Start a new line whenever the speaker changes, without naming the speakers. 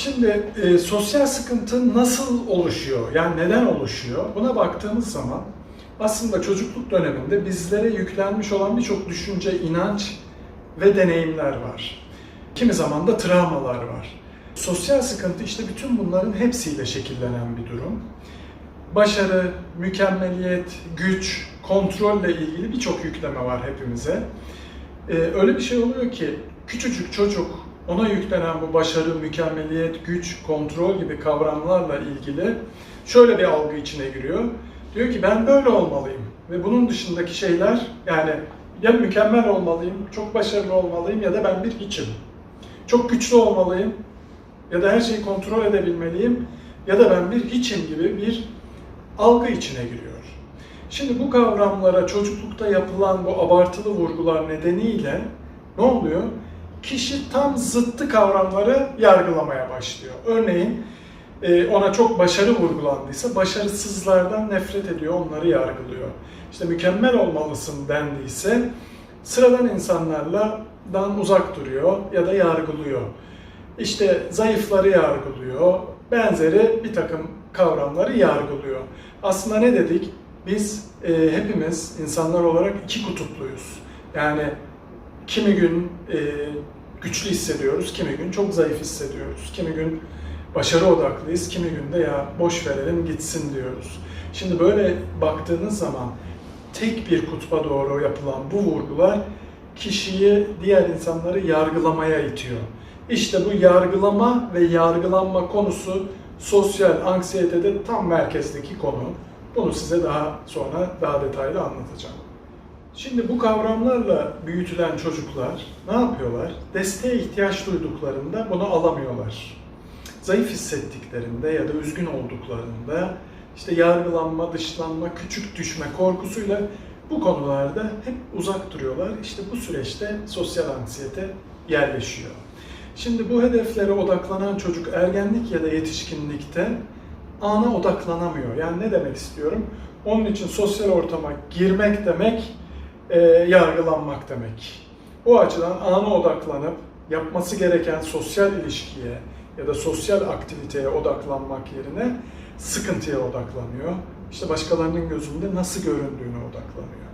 Şimdi e, sosyal sıkıntı nasıl oluşuyor? Yani neden oluşuyor? Buna baktığımız zaman aslında çocukluk döneminde bizlere yüklenmiş olan birçok düşünce, inanç ve deneyimler var. Kimi zaman da travmalar var. Sosyal sıkıntı işte bütün bunların hepsiyle şekillenen bir durum. Başarı, mükemmeliyet, güç, kontrolle ilgili birçok yükleme var hepimize. Ee, öyle bir şey oluyor ki küçücük çocuk ona yüklenen bu başarı, mükemmeliyet, güç, kontrol gibi kavramlarla ilgili şöyle bir algı içine giriyor. Diyor ki ben böyle olmalıyım ve bunun dışındaki şeyler yani ya mükemmel olmalıyım, çok başarılı olmalıyım ya da ben bir hiçim. Çok güçlü olmalıyım ya da her şeyi kontrol edebilmeliyim ya da ben bir hiçim gibi bir algı içine giriyor. Şimdi bu kavramlara çocuklukta yapılan bu abartılı vurgular nedeniyle ne oluyor? Kişi tam zıttı kavramları yargılamaya başlıyor. Örneğin e, ona çok başarı vurgulandıysa başarısızlardan nefret ediyor, onları yargılıyor. İşte mükemmel olmalısın dendiyse sıradan insanlarla dan uzak duruyor ya da yargılıyor. İşte zayıfları yargılıyor, benzeri bir takım kavramları yargılıyor. Aslında ne dedik? Biz e, hepimiz insanlar olarak iki kutupluyuz. Yani kimi gün e, güçlü hissediyoruz, kimi gün çok zayıf hissediyoruz. Kimi gün başarı odaklıyız, kimi gün de ya boş verelim gitsin diyoruz. Şimdi böyle baktığınız zaman tek bir kutba doğru yapılan bu vurgular kişiyi diğer insanları yargılamaya itiyor. İşte bu yargılama ve yargılanma konusu sosyal anksiyetede tam merkezdeki konu. Bunu size daha sonra daha detaylı anlatacağım. Şimdi bu kavramlarla büyütülen çocuklar ne yapıyorlar? Desteğe ihtiyaç duyduklarında bunu alamıyorlar. Zayıf hissettiklerinde ya da üzgün olduklarında işte yargılanma, dışlanma, küçük düşme korkusuyla bu konularda hep uzak duruyorlar. İşte bu süreçte sosyal anksiyete yerleşiyor. Şimdi bu hedeflere odaklanan çocuk ergenlik ya da yetişkinlikte ana odaklanamıyor. Yani ne demek istiyorum? Onun için sosyal ortama girmek demek e, yargılanmak demek. O açıdan ana odaklanıp yapması gereken sosyal ilişkiye ya da sosyal aktiviteye odaklanmak yerine sıkıntıya odaklanıyor. İşte başkalarının gözünde nasıl göründüğüne odaklanıyor.